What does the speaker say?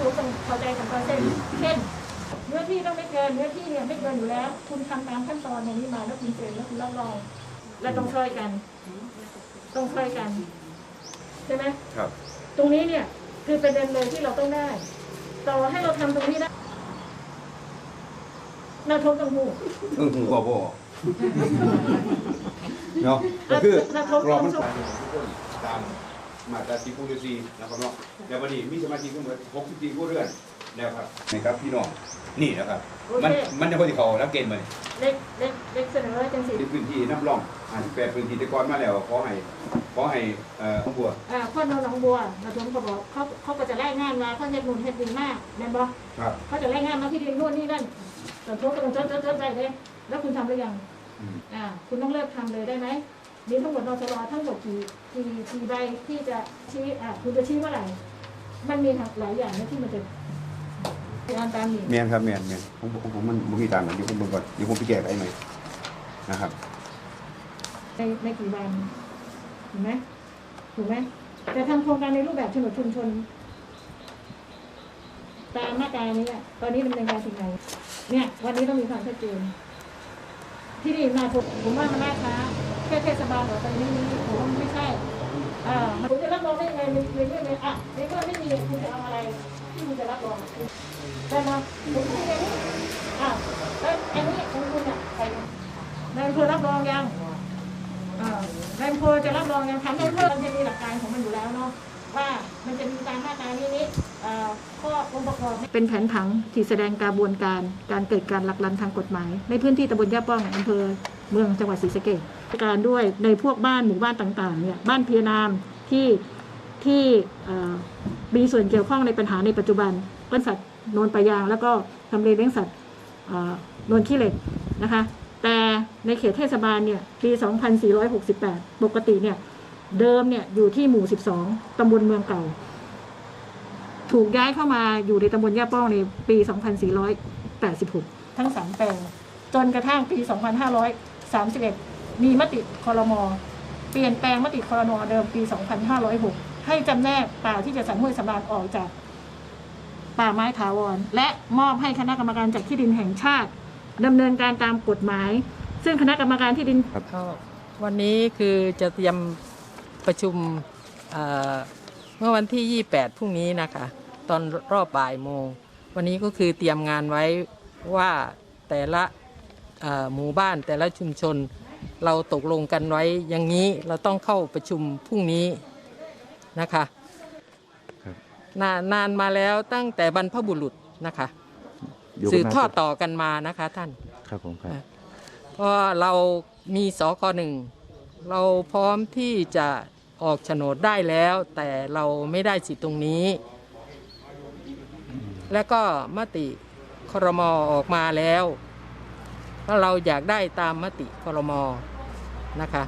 รู้ต้องเข้าใจกันก่อนเช่นเช่นเนื้อที่ต้องไม่เกินเนื้อที่เนี่ยไม่เกินอยู่แล้ว คุณทำตามขั้นตอนอย่างนี้มาแล้วคุณเซ็นแล้วคุณรับรองและต้องช่วยกัน ต้องช่วยกันใช่ไหมครับ ตรงนี้เนี่ยคือประเด็นเลยที่เราต้องได้ ต่อให้เราทำตรงนี้ได้นาทบต้องหูเออพ่อพ่อเนาะก็คือนาทบรอต้องมันสู้ตาม มาตราสีผู้ฤาษีนะครับเนาะแล้ววันนี้มีสมาชิกทั้งหมด64ผู้เรือนแล้วครับนี่ครับพี่น้องนี่นะครับโอมันเคมันจะพอที่เขารับเกณฑ์มาเล็กเล็กเล็กเสนอจังสิที่พื้นที่น้ำร่องอ่านแปดพื้นที่แตะกอนมาแล้วขอให้ขอให้เอ่อน้องบัวอ่าพ่อน้องหนองบัวนาทบก็บอกเขาเขาก็จะไล่งานมาเขาเฮ็ดนู่นเฮ็ดนี่มากแม่นบ่ครับเขาจะไล่งานมาที่ดินนู่นนี่นั่นนาทบก็ต้องจดจดจดใจเลยแล้วคุณทำหรือยังอืมอ่าคุณต้องเลิกทำเลยได้ไหม มีทั้งหมดนชรทั้งหมดกี่กี่กี่ใบที่จะชี้อ่าคุณจะชี้เมื่อไหร่ มันมีหลายอย่างนะที่มันจะงานตามนี้แมนครับแมนแมนผมผมผมมันบ่มีตามกันเดี๋ยวผมเบิ่งก่อนเดี๋ยวผมไปแก้ไขใหม่นะครับ ในในกี่วันถูกไหมถูกไหมแต่ทำโครงการในรูปแบบโฉนดชุมชน ตามมาตรานี้อะตอนนี้ดำเนินการถึงไหนเนี่ย วันนี้ต้องมีความชัดเจนที่นี่มาผมผมว่ามันล่าช้า แค่เทศบาลบอกไปนี่นี่ผมไม่ใช่อ่าผมจะรับรองได้ยังไงในเรื่องอะในเมื่อไม่มีคุณจะเอาอะไรที่คุณจะรับรองได้ไหมผมพูดอย่างนี้อะแล้วอันนี้ของคุณอะใครนายอำเภอรับรองยังอ่านายอำเภอจะรับรองยังทำให้เพิ่มมันจะมีหลักการของมันอยู่แล้วเนาะว่ามันจะมีตามมาตรานี้นี้อ่าข้อองค์ประกอบเป็นแผนผังที่แสดงกระบวนการการเกิดการหลักลันทางกฎหมาย ในพื้นที่ตำบลย่าป้องอำเภอเมืองจังหวัดศรีสะเกษ การด้วยในพวกบ้านหมู่บ้านต่างๆเนี่ยบ้านเพียนามที่ที่มีส่วนเกี่ยวข้องในปัญหาในปัจจุบันต้นสัตว์นนปะยาง แล้วก็ทำเลเลี้ยงสัตว์นนขี้เหล็กนะคะแต่ในเขตเทศบาลเนี่ยปี 2468 ปกติเนี่ยเดิมเนี่ยอยู่ที่หมู่ 12 ตำบลเมืองเก่า ถูกย้ายเข้ามาอยู่ในตำบลย่าป้องในปี 2486 ทั้งสามแปลงจนกระทั่งปี 2531 มีมติคอรมอเปลี่ยนแปลงมติคอรมอเดิมปี 2506 ให้จำแนกป่าที่จะสันห้วยสำราญออกจากป่าไม้ถาวร และมอบให้คณะกรรมการจัดที่ดินแห่งชาติดำเนินการตามกฎหมาย ซึ่งคณะกรรมการที่ดินก็วันนี้คือจะเตรียมประชุมเอ่อเมื่อวันที่ 28 พรุ่งนี้นะคะ ตอนรอบบ่ายโมง วันนี้ก็คือเตรียมงานไว้ว่าแต่ละเอ่อหมู่บ้านแต่ละชุมชน เราตกลงกันไว้อย่างนี้เราต้องเข้าประชุมพรุ่งนี้นะคะครับนานนานมาแล้วตั้งแต่บรรพบุรุษนะคะอยู่สืบกันมาทอดต่อกันมานะคะท่านครับผมครับเพราะเรามีสคหนึ่งเราพร้อมที่จะออกโฉนดได้แล้ว แต่เราไม่ได้สิทธิ์ตรงนี้ แล้วก็มติครมออกมาแล้วว่าเราอยากได้ตามมติครม นะคะ